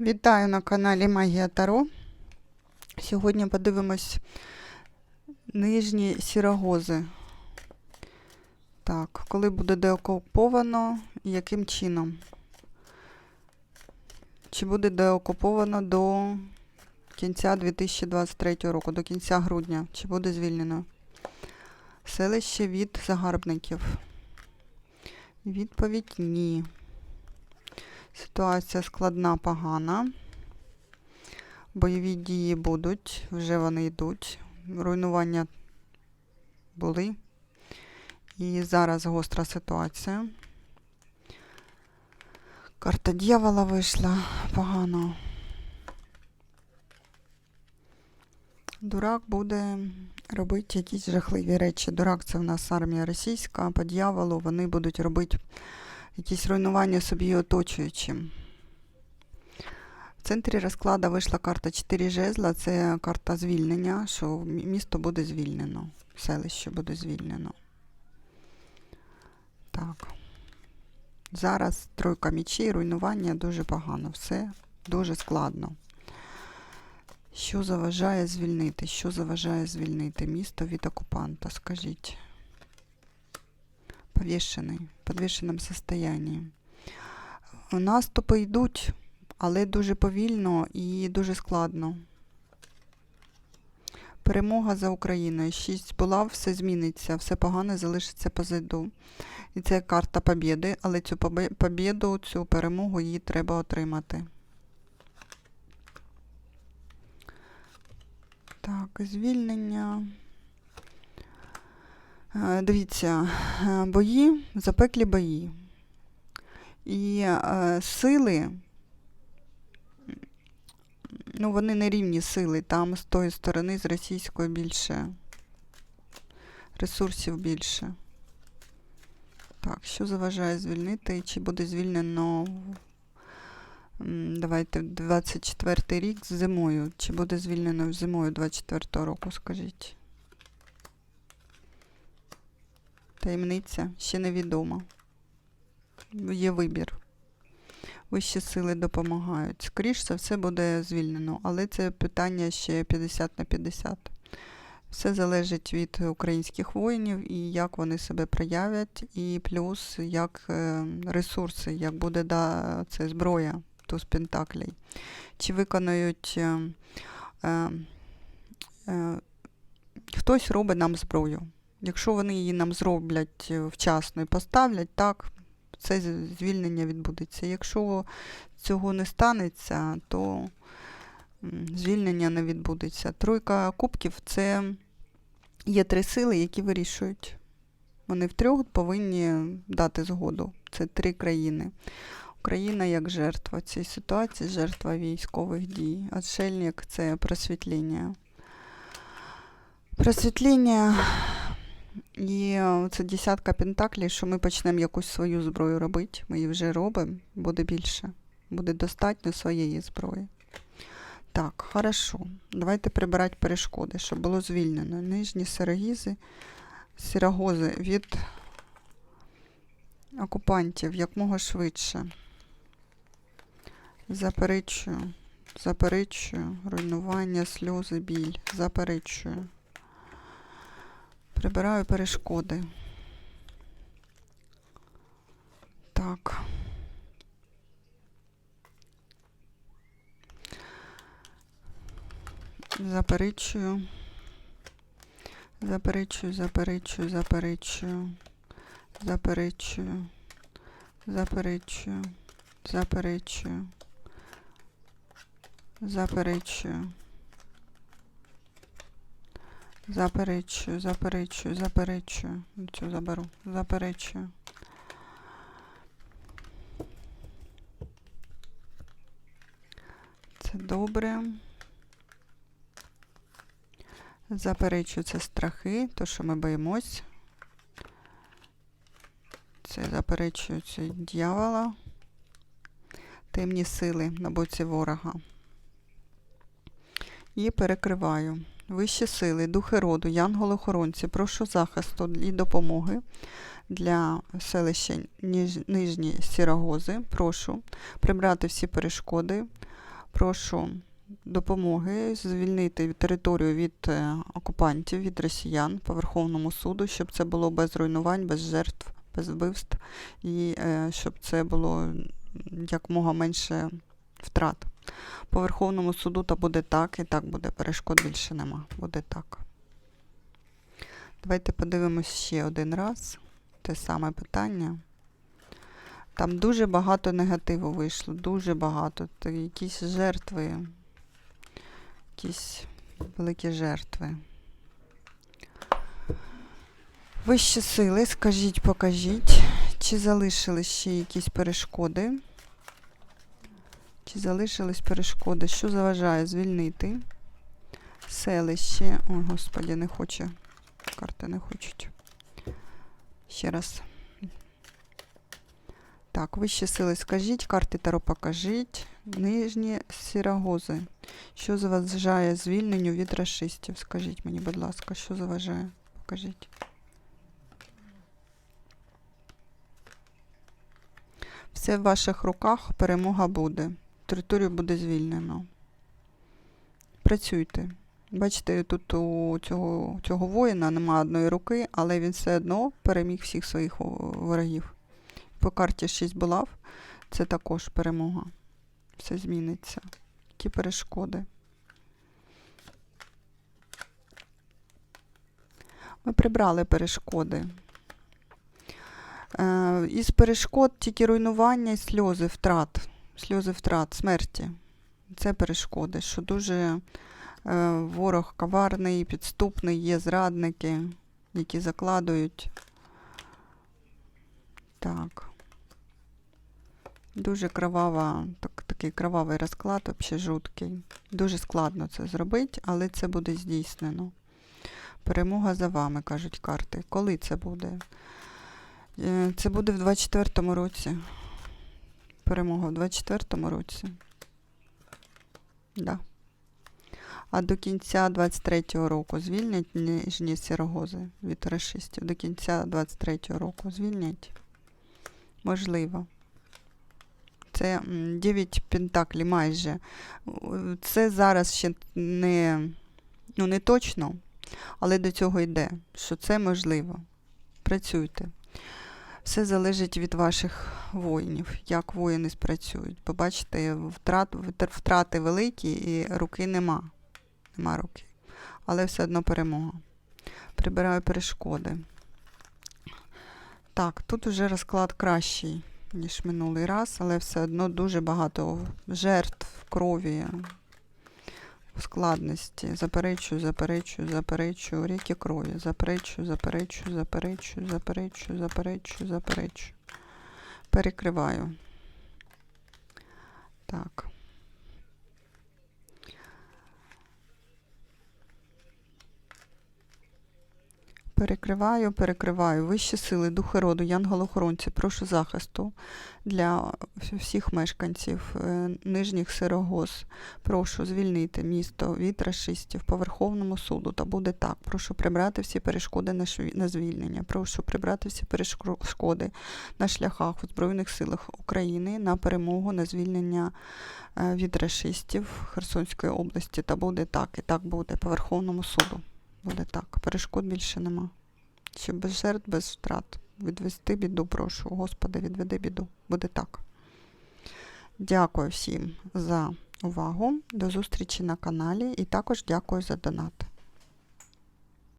Вітаю на каналі Магія Таро. Сьогодні подивимось нижні сірогози. Так, коли буде деокуповано і яким чином? Чи буде деокуповано до кінця 2023 року, до кінця грудня? Чи буде звільнено? Селище від загарбників. Відповідь ні. Ситуація складна, погана. Бойові дії будуть, вже вони йдуть. Руйнування були. І зараз гостра ситуація. Карта дьявола вийшла погано. Дурак буде робити якісь жахливі речі. Дурак це в нас армія російська, а по дьяволу вони будуть робити якісь руйнування собі і оточуючим. В центрі розкладу вийшла карта 4 жезла, це карта звільнення, що місто буде звільнено, селище буде звільнено. Так. Зараз тройка мічей, руйнування дуже погано, все дуже складно. Що заважає звільнити? Що заважає звільнити місто від окупанта? Скажіть повішений, в підвішеному состоянии. Наступи йдуть, але дуже повільно і дуже складно. Перемога за Україною. Шість була, все зміниться, все погане залишиться позаду. І це карта побєди, але цю побєду, цю перемогу її треба отримати. Так, звільнення. Е, Дивіться, е, бої, запеклі бої. І е, сили, ну, вони не рівні сили. Там з тої сторони, з російської більше. Ресурсів більше. Так, що заважає звільнити? Чи буде звільнено, давайте, 24 рік зимою? Чи буде звільнено зимою 24 року, скажіть? Таємниця ще невідома. Є вибір. Вищі сили допомагають. Скоріше за все буде звільнено, але це питання ще 50 на 50. Все залежить від українських воїнів і як вони себе проявлять, і плюс як е, ресурси, як буде да, це зброя, туз пентаклей. Чи виконують е, е, е, хтось робить нам зброю. Якщо вони її нам зроблять е, вчасно і поставлять, так, це звільнення відбудеться. Якщо цього не станеться, то звільнення не відбудеться. Тройка кубків це є три сили, які вирішують. Вони втрьох повинні дати згоду. Це три країни. Україна як жертва цієї ситуації, жертва військових дій. Отшельник це просвітлення. Просвітлення і е, це десятка пентаклів, що ми почнемо якусь свою зброю робити. Ми її вже робимо, буде більше. Буде достатньо своєї зброї. Так, хорошо. Давайте прибирати перешкоди, щоб було звільнено. Нижні сирогізи, сирогози від окупантів якмога швидше. Заперечую, заперечую, руйнування, сльози, біль. Заперечую. Прибираю перешкоди. Так. Заперечую. Заперечую, заперечую, заперечую. Заперечую. Заперечую. Заперечую. Заперечую. Заперечую, заперечую, заперечую. Цю заберу. Заперечую. Це добре. Заперечую це страхи, то, що ми боїмось. Це заперечую це дьявола. Темні сили на боці ворога. І перекриваю. Вищі сили, духи роду, янголи-охоронці, прошу захисту і допомоги для селища Нижні Сірогози. Прошу прибрати всі перешкоди, Прошу допомоги звільнити територію від е, окупантів, від росіян по Верховному суду, щоб це було без руйнувань, без жертв, без вбивств, і е, щоб це було якмога менше втрат. По Верховному суду то буде так, і так буде. Перешкод більше нема. Буде так. Давайте подивимось ще один раз. Те саме питання. Там дуже багато негативу вийшло, дуже багато. Та якісь жертви, якісь великі жертви. Вищі сили, скажіть, покажіть, чи залишились ще якісь перешкоди? Чи залишились перешкоди? Що заважає звільнити селище? Ой, господі, не хоче. Карти не хочуть. Ще раз. Так, вищі сили скажіть, карти Таро покажіть. Нижні сірогози. Що заважає звільненню від расистів? Скажіть мені, будь ласка, що заважає? Покажіть. Все в ваших руках, перемога буде. Територію буде звільнено. Працюйте. Бачите, тут у цього, цього воїна нема одної руки, але він все одно переміг всіх своїх ворогів. По карті 6 булав, це також перемога. Все зміниться. Які перешкоди. Ми прибрали перешкоди. Е, із перешкод тільки руйнування і сльози втрат. Сльози втрат, смерті. Це перешкоди, що дуже е, ворог коварний, підступний, є зрадники, які закладують. Так. Дуже кровава, так, такий кровавий розклад, взагалі жуткий. дуже складно це зробити, але це буде здійснено. Перемога за вами, кажуть карти. Коли це буде? Е, Це буде в 24-му році. Перемога в 24-му році. Да. А до кінця 23-го року звільнять нижні сірогози від расистів. До кінця 23-го року звільнять. Можливо. Це 9 пентаклів майже. Це зараз ще не, ну, не точно, але до цього йде, що це можливо. Працюйте. Все залежить від ваших воїнів, як воїни спрацюють. Побачите, втрат, втрати великі і руки нема. Нема руки. Але все одно перемога. Прибираю перешкоди. Так, тут уже розклад кращий, ніж минулий раз, але все одно дуже багато жертв, крові, складності. Заперечую, заперечую, заперечую, ріки крові. Заперечую, заперечую, заперечую, заперечую, заперечую, заперечую. Перекриваю. Так. Перекриваю, перекриваю. Вищі сили, духи роду, янголохоронці, прошу захисту для всіх мешканців е, нижніх сирогоз. Прошу звільнити місто від расистів по Верховному суду. Та буде так. Прошу прибрати всі перешкоди на звільнення. Прошу прибрати всі перешкоди на шляхах у Збройних силах України на перемогу, на звільнення е, від расистів Херсонської області. Та буде так. І так буде по Верховному суду. Буде так. Перешкод більше нема. Щоб без жертв, без втрат. Відвести біду, прошу. Господи, відведи біду. Буде так. Дякую всім за увагу. До зустрічі на каналі і також дякую за донат.